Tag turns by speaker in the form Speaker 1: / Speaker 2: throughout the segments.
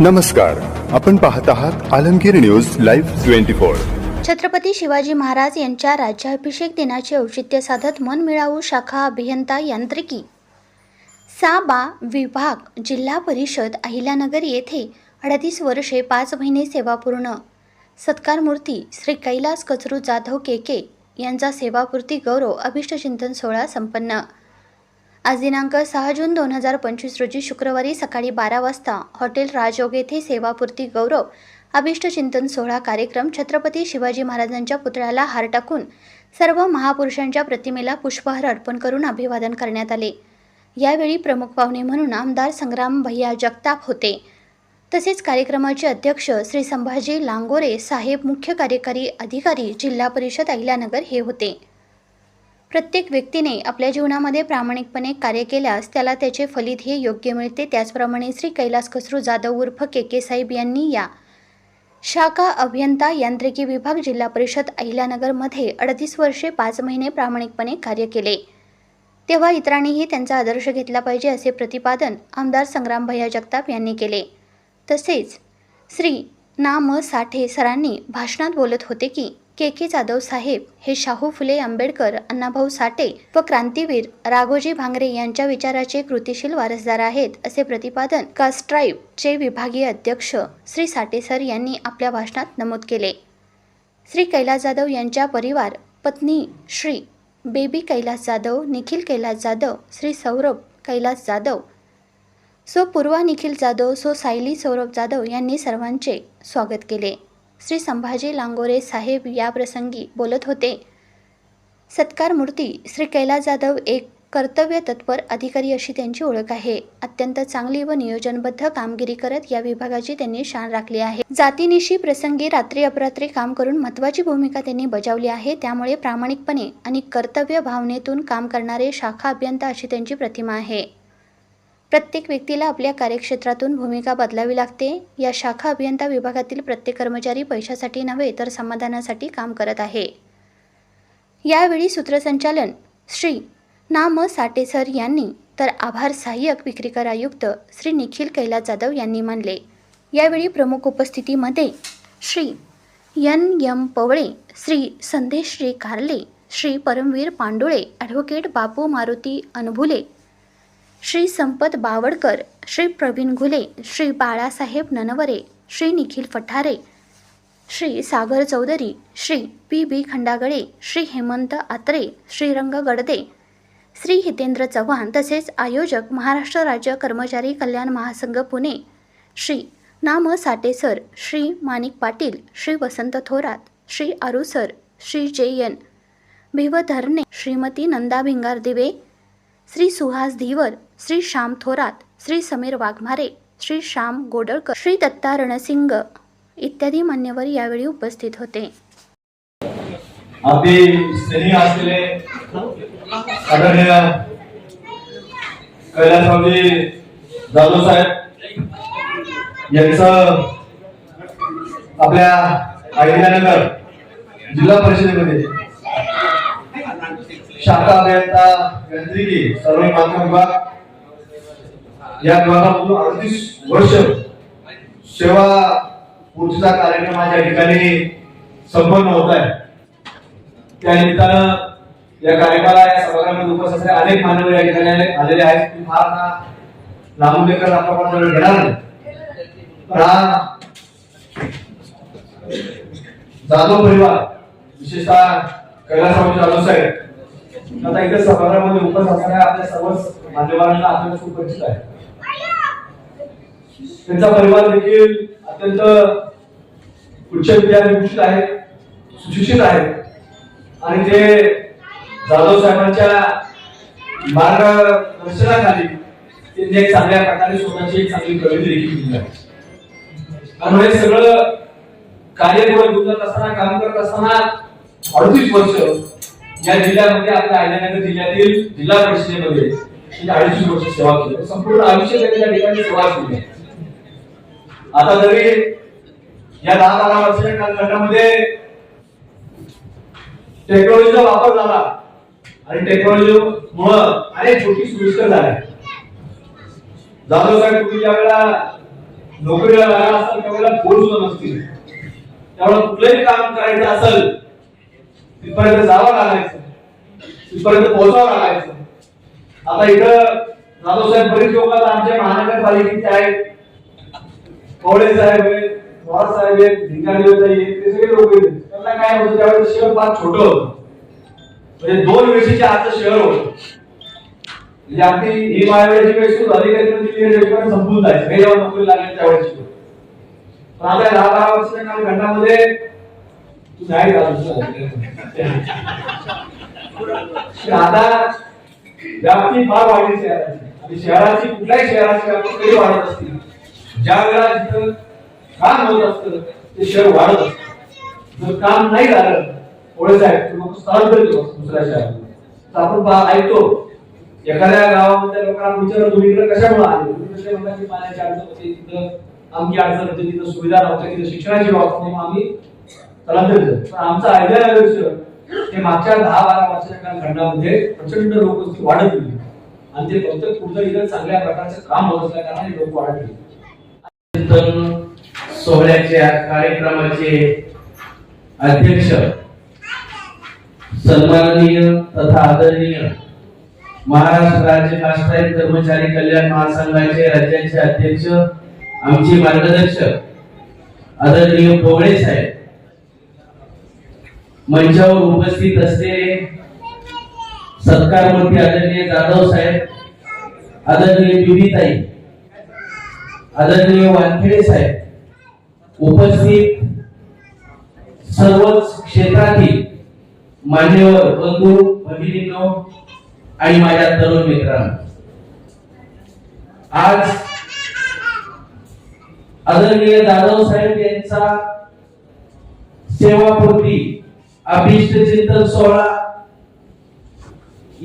Speaker 1: नमस्कार आपण पाहत आहात Alamgir news live twenty four
Speaker 2: Chhatrapati Shivaji Maharaj यांच्या राज्याभिषेक दिनाचे औचित्य साधत मन मिळावू शाखा अभियंता यांत्रिकी साबा विभाग जिल्हा परिषद अहिल्यानगर येथे अडतीस वर्षे पाच महिने सेवापूर्ण सत्कारमूर्ती श्री कैलास कचरू जाधव केके यांचा सेवापूर्ती गौरव अभिष्टचिंतन सोहळा संपन्न आज दिनांक सहा जून दोन हजार पंचवीस रोजी शुक्रवारी सकाळी बारा वाजता हॉटेल राजयोग येथे सेवापूर्ती गौरव अभिष्ट चिंतन सोहळा कार्यक्रम छत्रपती शिवाजी महाराजांच्या पुतळ्याला हार टाकून सर्व महापुरुषांच्या प्रतिमेला पुष्पहार अर्पण करून अभिवादन करण्यात आले यावेळी प्रमुख पाहुणे म्हणून आमदार संग्राम भैया जगताप होते तसेच कार्यक्रमाचे अध्यक्ष श्री संभाजी लांगोरे साहेब मुख्य कार्यकारी अधिकारी जिल्हा परिषद अहिल्यानगर हे होते प्रत्येक व्यक्तीने आपल्या जीवनामध्ये प्रामाणिकपणे कार्य केल्यास त्याला त्याचे फलित हे योग्य मिळते त्याचप्रमाणे श्री कैलास खसरू जाधव उर्फ के के साहेब यांनी या शाखा अभियंता यांत्रिकी विभाग जिल्हा परिषद अहिल्यानगरमध्ये अडतीस वर्षे पाच महिने प्रामाणिकपणे कार्य केले तेव्हा इतरांनीही त्यांचा आदर्श घेतला पाहिजे असे प्रतिपादन आमदार संग्राम भैया जगताप यांनी केले तसेच श्री ना म साठे सरांनी भाषणात बोलत होते की के के जाधव साहेब हे शाहू फुले आंबेडकर अण्णाभाऊ साठे व क्रांतीवीर राघोजी भांगरे यांच्या विचाराचे कृतिशील वारसदार आहेत असे प्रतिपादन चे विभागीय अध्यक्ष श्री साठे सर यांनी आपल्या भाषणात नमूद केले श्री कैलास जाधव यांच्या परिवार पत्नी श्री बेबी कैलास जाधव निखिल कैलास जाधव श्री सौरभ कैलास जाधव सो पूर्वा निखिल जाधव सो सायली सौरभ जाधव यांनी सर्वांचे स्वागत केले श्री संभाजी लांगोरे साहेब या प्रसंगी बोलत होते सत्कार मूर्ती श्री कैला जाधव एक कर्तव्य तत्पर अधिकारी अशी त्यांची ओळख आहे अत्यंत चांगली व नियोजनबद्ध कामगिरी करत या विभागाची त्यांनी शान राखली आहे जातीनिशी प्रसंगी रात्री अपरात्री काम करून महत्वाची भूमिका त्यांनी बजावली आहे त्यामुळे प्रामाणिकपणे आणि कर्तव्य भावनेतून काम करणारे शाखा अभियंता अशी त्यांची प्रतिमा आहे प्रत्येक व्यक्तीला आपल्या कार्यक्षेत्रातून भूमिका बदलावी लागते या शाखा अभियंता विभागातील प्रत्येक कर्मचारी पैशासाठी नव्हे तर समाधानासाठी काम करत आहे यावेळी सूत्रसंचालन श्री नाम साटे सर यांनी तर आभार सहाय्यक विक्रीकर आयुक्त श्री निखिल कैलास जाधव यांनी मानले यावेळी प्रमुख उपस्थितीमध्ये Shri N M Pawale Shri Sandesh Shri Karale Shri Paramvir Pandule advocate Bapu Maruti Anbhule Shri Sampat Bawadkar Shri Pravin Ghule Shri Balasaheb Nanaware Shri Nikhil Phathare Shri Sagar Chaudhari Shri P B Khandagale Shri Hemant Atre Shrirang Gadade Shri Hitendra Chavan तसेच आयोजक महाराष्ट्र राज्य कर्मचारी कल्याण महासंघ पुणे श्री नाम सर श्री माणिक पाटील श्री वसंत थोरात श्री आरुसर Shri J N Bhivdharne Shrimati Nanda Bhingardive Shri Suhas धीवर Shri Shyam Thorat Shri Sameer Waghmare Shri Shyam गोडळकर Shri Datta Ransing इत्यादी मान्यवर यावेळी उपस्थित होते
Speaker 3: आपल्या जिल्हा परिषदेमध्ये शाखा अभियंता यंत्रिकी सर्व माध्यम विभाग या विभागामधून अडतीस वर्ष सेवा पूर्तीचा कार्यक्रम या ठिकाणी संपन्न होत आहे त्या निमित्तानं या कार्यक्रमाला या सभागृहामध्ये उपस्थित असलेले अनेक मान्यवर या ठिकाणी आलेले आहेत मी फार आपण लांबून लेकर घेणार जाधव परिवार विशेषतः कैलासराव जाधव साहेब आता इथे सभागृहामध्ये उपस्थित असणाऱ्या आपल्या सर्व मान्यवरांना आपल्याला सुपरिचित आहे त्यांचा परिवार देखील अत्यंत उच्च विद्यालयभूषित आहे सुशिक्षित आहे आणि ते जाधव साहेबांच्या मार्गदर्शनाखाली त्यांनी एक चांगल्या प्रकारे स्वतःची एक चांगली प्रगती देखील केली आहे कारण हे सगळं कार्यक्रम गुजरत असताना काम करत असताना अडतीस वर्ष या जिल्ह्यामध्ये आपल्या अहिल्यानगर जिल्ह्यातील जिल्हा परिषदेमध्ये अडीचशे वर्ष सेवा केली संपूर्ण आयुष्य त्यांनी ठिकाणी सेवा केली आता जरी या दहा बारा वर्षाच्या कालखंडामध्ये टेक्नॉलॉजीचा वापर झाला आणि टेक्नॉलॉजी मुळे अनेक छोटी सुविस्तर झाल्या जाधव साहेब तुम्ही ज्या वेळेला नोकरीला लागला असाल त्यावेळेला फोन नसतील त्यामुळे कुठलंही काम करायचं असेल तिथपर्यंत जावं लागायचं तिथपर्यंत पोहोचावं लागायचं आता इथं जाधव साहेब बरीच लोक आमच्या महानगरपालिकेचे आहेत साहेब आहेत पवार साहेब ते लोक काय शहर फार छोट म्हणजे दोन वेळेचे आजचं शहर होतं म्हणजे संपून आता दहा नाही शहादा व्याप्ती फार वाढली शहराची आणि शहराची कुठल्याही शहराची व्याप्ती कधी वाढत असते ज्या वेळा तिथं काम होत असतं ते शहर वाढत असतं जर काम नाही झालं पोळे साहेब मग स्थलांतरित होत दुसऱ्या शहरात तर आपण ऐकतो एखाद्या गावामध्ये लोकांना विचारलं तुम्ही इकडे कशामुळे आले तुम्ही म्हणतात की पाण्याची अडचण होती तिथं आमची अडचण होती तिथं सुविधा नव्हत्या तिथं शिक्षणाची बाबत आम्ही स्थलांतरित आमचा आयडिया आयुष्य हे मागच्या दहा बारा वर्षाच्या खंडामध्ये प्रचंड लोक वाढत गेली आणि ते फक्त पुढचं इतर चांगल्या प्रकारचं काम होत असल्या कारणाने लोक वाढत गेले सोहळ्याच्या कार्यक्रमाचे अध्यक्ष सन्माननीय तथा आदरणीय महाराष्ट्र राज्य काष्टाई कर्मचारी कल्याण महासंघाचे राज्याचे अध्यक्ष आमचे मार्गदर्शक आदरणीय पोवळे साहेब मंचावर उपस्थित असलेले सत्कारमूर्ती आदरणीय जाधव साहेब आदरणीय बिबीताई आदरणीय वानखेडे साहेब उपस्थित सर्वच क्षेत्रातील मान्यवर बंधू भगिनींनो आणि माझ्या तरुण मित्रांनो आज आदरणीय जाधव साहेब यांचा सेवापूर्ती अभिष्ट चिंतन सोहळा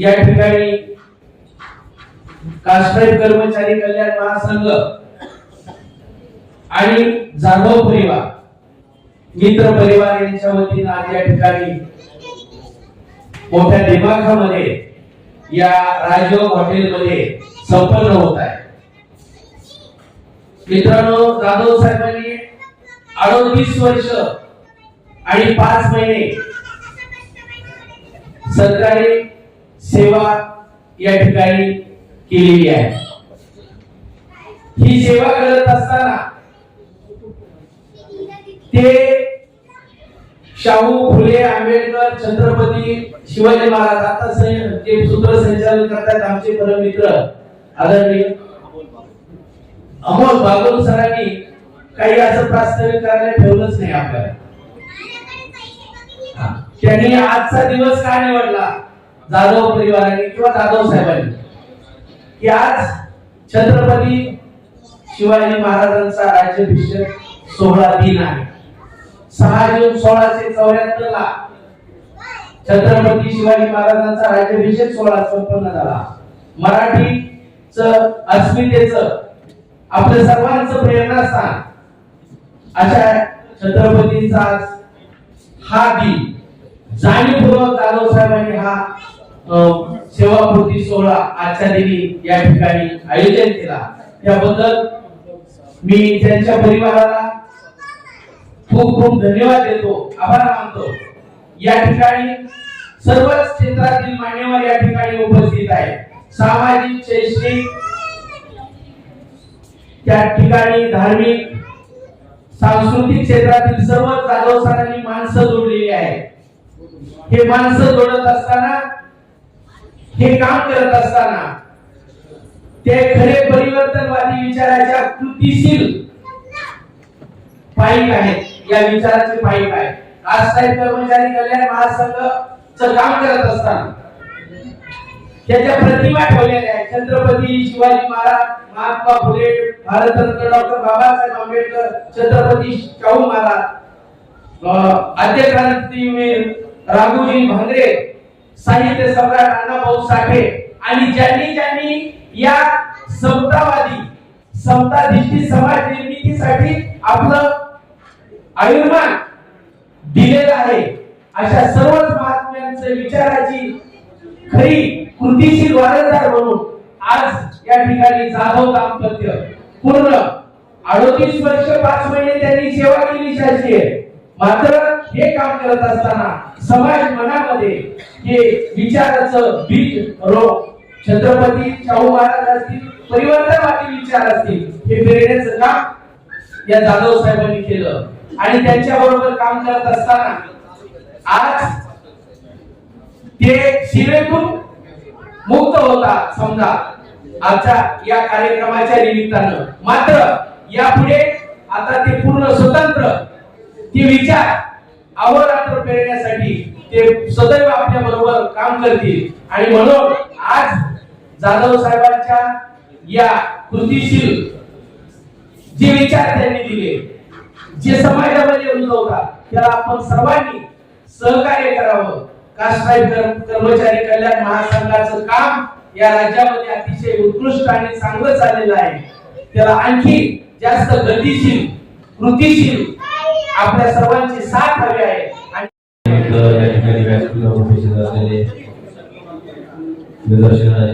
Speaker 3: या ठिकाणी कास्ट्राईब कर्मचारी कल्याण महासंघ आणि जाधव परिवार मित्र परिवार यांच्या वतीनं आज या ठिकाणी मोठ्या दिमाखामध्ये या राजयोग मध्ये संपन्न होत आहे मित्रांनो जाधव साहेबांनी अडोतीस वर्ष आणि पाच महिने सरकारी सेवा या ठिकाणी केलेली आहे ही सेवा करत असताना ते शाहू फुले आंबेडकर छत्रपती शिवाजी महाराज आता सूत्र संचालन करतात आमचे परमित्र आदरणीय अमोल बागोल सरांनी काही असं प्रास्ताविक करायला ठेवलंच नाही आपल्याला त्यांनी आजचा दिवस काय निवडला जाधव परिवाराने किंवा जाधव साहेबांनी की आज छत्रपती शिवाजी महाराजांचा राज्याभिषेक सोहळा दिन आहे सहा जून सोळाशे चौऱ्याहत्तर ला छत्रपती शिवाजी महाराजांचा राज्याभिषेक सोहळा संपन्न झाला मराठी च अस्मितेच आपलं सर्वांचं प्रेरणास्थान अशा छत्रपतींचा हा दिन जाणीवपूर्वक जाधव साहेबांनी हा सेवापूर्ती सोहळा आजच्या दिनी या ठिकाणी आयोजन केला त्याबद्दल मी त्यांच्या परिवाराला खूप खूप धन्यवाद देतो आभार मानतो या ठिकाणी सर्वच क्षेत्रातील मान्यवर या ठिकाणी उपस्थित आहेत सामाजिक शैक्षणिक त्या ठिकाणी धार्मिक सांस्कृतिक क्षेत्रातील सर्व जाधव सरांनी माणसं जोडलेली आहे हे माणसं जोडत असताना हे काम करत असताना ते खरे परिवर्तनवादी विचाराच्या कृतीशील पाईक आहेत या विचाराचे पाईक आहे आज साहेब कर्मचारी कल्याण महासंघच काम करत असताना त्याच्या प्रतिमा ठेवलेल्या आहेत छत्रपती शिवाजी महाराज महात्मा फुले भारतरत्न डॉक्टर बाबासाहेब आंबेडकर छत्रपती शाहू महाराज अध्यक्रांतीवीर राघोजी भांगरे साहित्य सम्राट अण्णाभाऊ साठे आणि ज्यांनी ज्यांनी या समतावादी समताधिष्ठी समाज निर्मितीसाठी आपलं आयुर्मान दिलेलं आहे अशा सर्वच महात्म्यांचे विचाराची खरी कृतीशील वारसदार म्हणून आज या ठिकाणी जाधव दाम्पत्य पूर्ण अडोतीस वर्ष पाच महिने त्यांनी सेवा केली शासकीय मात्र हे काम करत असताना समाज मनामध्ये हे विचाराचं बीज रोग छत्रपती शाहू महाराज असतील परिवर्तनवादी विचार असतील हे पेरण्याचं काम या जाधव साहेबांनी केलं आणि त्यांच्या बरोबर काम करत असताना आज ते शिवेतून मुक्त होता समजा आजच्या या कार्यक्रमाच्या निमित्तानं मात्र यापुढे आता ते पूर्ण स्वतंत्र ते विचार अवरात्र पेरण्यासाठी ते सदैव आपल्या बरोबर काम करतील आणि म्हणून आज जाधव साहेबांच्या या कृतीशील जे विचार त्यांनी दिले जे समाजामध्ये त्याला आपण सर्वांनी सहकार्य करावं कास्टराईब कर्मचारी कल्याण महासंघाचं काम या राज्यामध्ये अतिशय उत्कृष्ट आणि चांगलं चाललेलं आहे त्याला आणखी जास्त गतिशील कृतीशील आपल्या सर्वांची साथ हवी आहे या ठिकाणी व्यासपीठ असलेले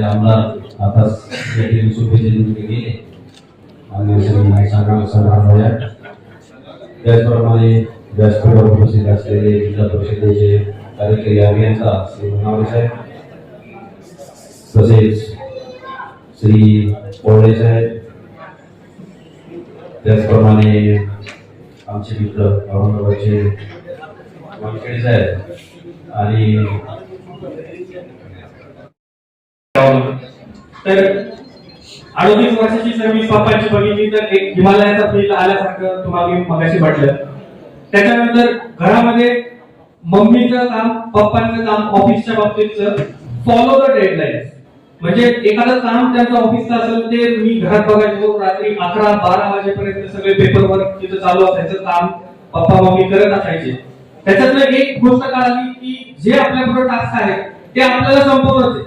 Speaker 3: आमदार आता गेले माहिती त्याचप्रमाणे असलेले जिल्हा परिषदेचे कार्यकारी अभियंता श्री साहेब तसेच श्री पोळे साहेब त्याचप्रमाणे आमचे मित्र औरंगाबादचे आणि तर अडोतीस वर्षाची मी पप्पाची बघितली तर एक हिमालयाचा फ्रीज आल्यासारखं तुम्हाला मगाशी वाटलं त्याच्यानंतर घरामध्ये मम्मीचं काम पप्पांचं काम ऑफिसच्या बाबतीत फॉलो द डेडलाईन्स म्हणजे एखादं काम त्यांचा ऑफिसचा असेल ते मी घरात बघायचो रात्री अकरा बारा वाजेपर्यंत सगळे पेपर वर्क तिथं चालू असायचं काम पप्पा मम्मी करत असायचे त्याच्यातलं एक गोष्ट कळाली की जे आपल्याबरोबर टास्क आहेत ते आपल्याला संपवत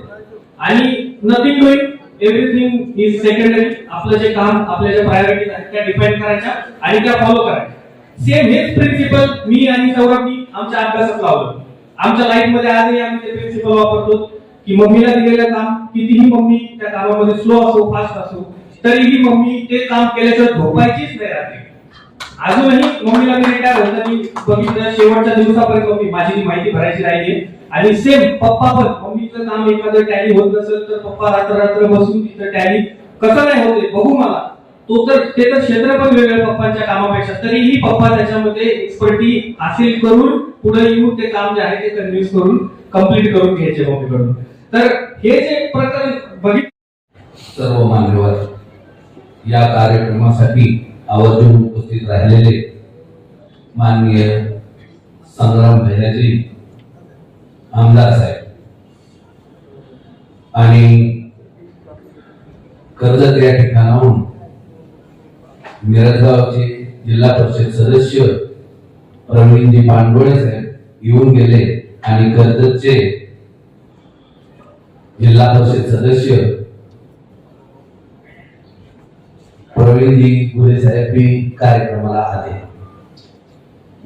Speaker 3: आणि nothing doing everything is secondary आपलं जे काम आपल्या ज्या प्रायोरिटीज आहेत त्या डिफाईन करायच्या आणि त्या फॉलो करायच्या सेम हेच प्रिन्सिपल मी आणि मी आमच्या अभ्यासात लावलं आमच्या मध्ये आजही आम्ही ते प्रिन्सिपल वापरतो की मम्मीला दिलेलं काम कितीही मम्मी त्या कामामध्ये स्लो असो फास्ट असो तरीही मम्मी ते काम केल्याचं झोपायचीच नाही राहते अजूनही मम्मीला मी काय होतं की बघितलं शेवटच्या दिवसापर्यंत मम्मी माझी माहिती भरायची राहिली आणि सेम पप्पा पण मम्मीचं काम एखादं टॅली होत नसेल तर पप्पा रात्र रात्र बसून तिथं टॅली कसं नाही होते बघू मला तो तर ते तर क्षेत्र पण वेगळ्या पप्पांच्या कामापेक्षा तरीही पप्पा त्याच्यामध्ये एक्सपर्टी हासिल करून पुढे येऊन ते काम जे आहे ते कन्व्हिन्स करून कम्प्लीट करून घ्यायचे मम्मीकडून तर हे जे प्रकरण बघितलं सर्व मान्यवर या कार्यक्रमासाठी आवर्जून उपस्थित राहिलेले माननीय संग्राम भैराजी आमदार साहेब आणि कर्जत या ठिकाणाहून मिरजगावचे जिल्हा परिषद सदस्य प्रवीणजी पांडोळे साहेब येऊन गेले आणि कर्जतचे जिल्हा परिषद सदस्य प्रवीणजी गुरे साहेब मी कार्यक्रमाला आले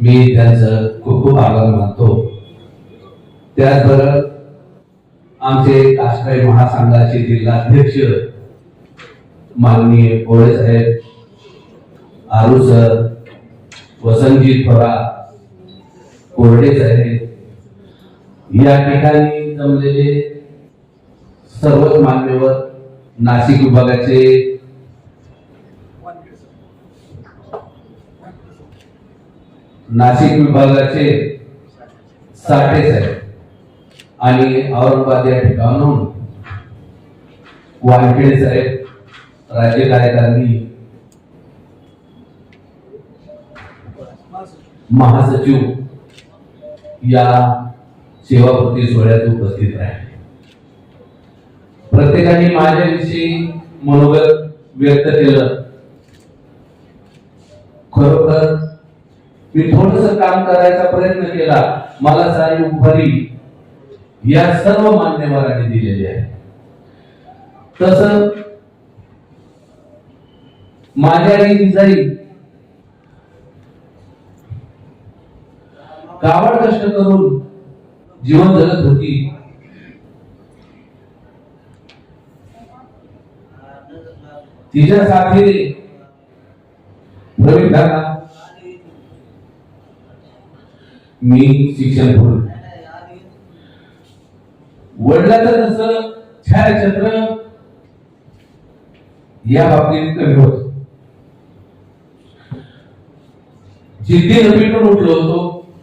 Speaker 3: मी त्यांचं खूप खूप आभार मानतो त्याचबरोबर आमचे काष्टाई महासंघाचे जिल्हाध्यक्ष माननीय गोळे साहेब आरू सर वसंतजी थोरा कोरडे साहेब या ठिकाणी जमलेले सर्वच मान्यवर नाशिक विभागाचे नाशिक विभागाचे साठे साहेब आणि औरंगाबाद या ठिकाणाहून वानखेडे साहेब राज्य कार्यकारिणी महासचिव या सेवापूर्ती सोहळ्यात उपस्थित राहिले प्रत्येकाने माझ्याविषयी मनोगत व्यक्त केलं खरोखर मी थोडस काम करायचा प्रयत्न केला मला सारी उभारी या सर्व मान्यवरांनी दिलेली आहे तस माझ्या जाई कावड कष्ट करून जीवन जगत होती तिच्या साथीने मी शिक्षण पूर्ण वडिलाचं जसं छायाचित्र या बाबतीत कमी होत जिद्दी नवीकडून उठलो होतो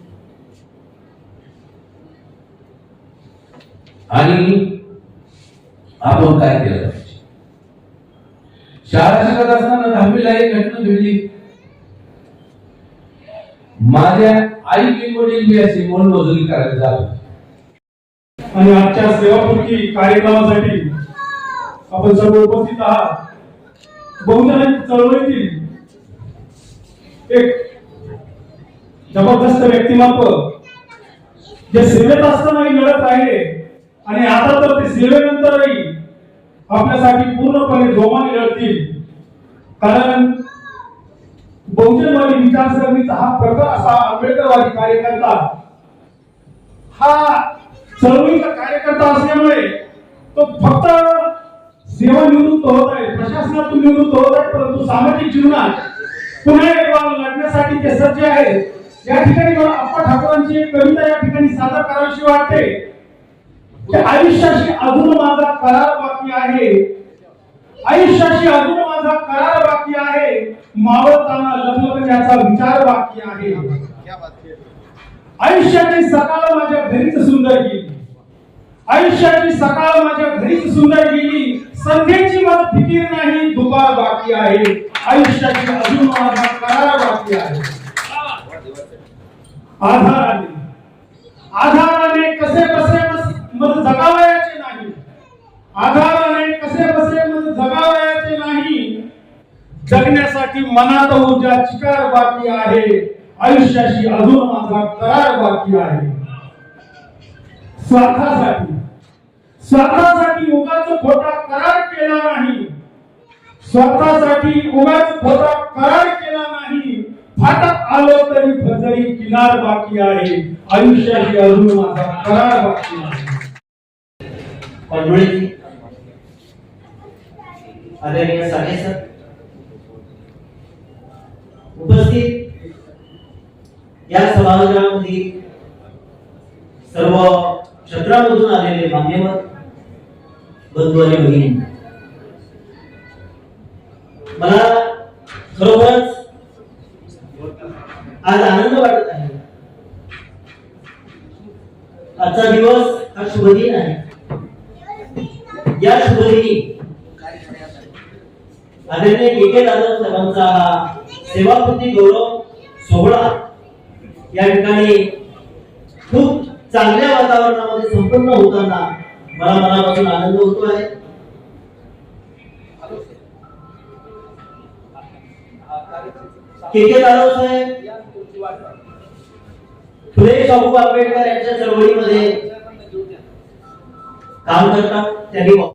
Speaker 3: आणि आपण काय केलं शाळा शिकत असताना दहावीला एक घटना घडली माझ्या आई मी वडील मी अशी मोलमजुरी करायला जात आणि आजच्या सेवापूर्ती कार्यक्रमासाठी आपण सर्व उपस्थित आहात बहुजन चळवळीतील एक जबरदस्त व्यक्तिमत्व जे सेवेत असतानाही लढत राहिले आणि आता तर ते सेवेनंतरही आपल्यासाठी पूर्णपणे जोमाने लढतील कारण बहुजनवादी विचारसरणीचा हा प्रकार असा आंबेडकरवादी कार्यकर्ता हा चळवळीचा कार्यकर्ता असल्यामुळे तो फक्त सेवानिवृत्त होत आहे प्रशासनातून निवृत्त होत आहे परंतु सामाजिक जीवनात पुन्हा एकदा लढण्यासाठी ते सज्ज आहे या ठिकाणी मला आप्पा ठाकूरांची एक कविता या ठिकाणी सादर करावीशी वाटते आयुष्याशी अजून माझा करार बाकी आहे आयुष्याशी अजून माझा करार बाकी आहे मावळताना लग्न करण्याचा विचार बाकी आहे आयुष्याची सकाळ माझ्या घरीच सुंदर गेली आयुष्याची सकाळ माझ्या घरीच सुंदर गेली संध्याची मला फिकीर नाही दुपार बाकी आहे आयुष्याची अजून माझा करार बाकी आहे आधार आधार जगण्यासाठी मनात ऊर्जा चिकार बाकी आहे आयुष्याशी अजून माझा करार बाकी आहे स्वार्थासाठी स्वतःसाठी उगाच खोटा करार केला नाही स्वतःसाठी उगाच खोटा करार केला नाही फाटक आलो तरी फजरी किनार बाकी आहे आयुष्याशी अजून माझा करार बाकी आहे आदरणीय साने सर या सभागृहामध्ये सर्व क्षेत्रामधून आलेले मान्यवर बंधू आणि भगिनी मला खरोखरच आज आनंद वाटत आहे आजचा दिवस हा शुभ दिन आहे या शुभदिनी आदरणीय के के दादा साहेबांचा हा सेवाकृती गौरव सोहळा या ठिकाणी खूप चांगल्या वातावरणामध्ये संपन्न होताना मला मनापासून आनंद होतो आहे के के फुले शाहू आंबेडकर यांच्या चळवळीमध्ये काम करतात त्यांनी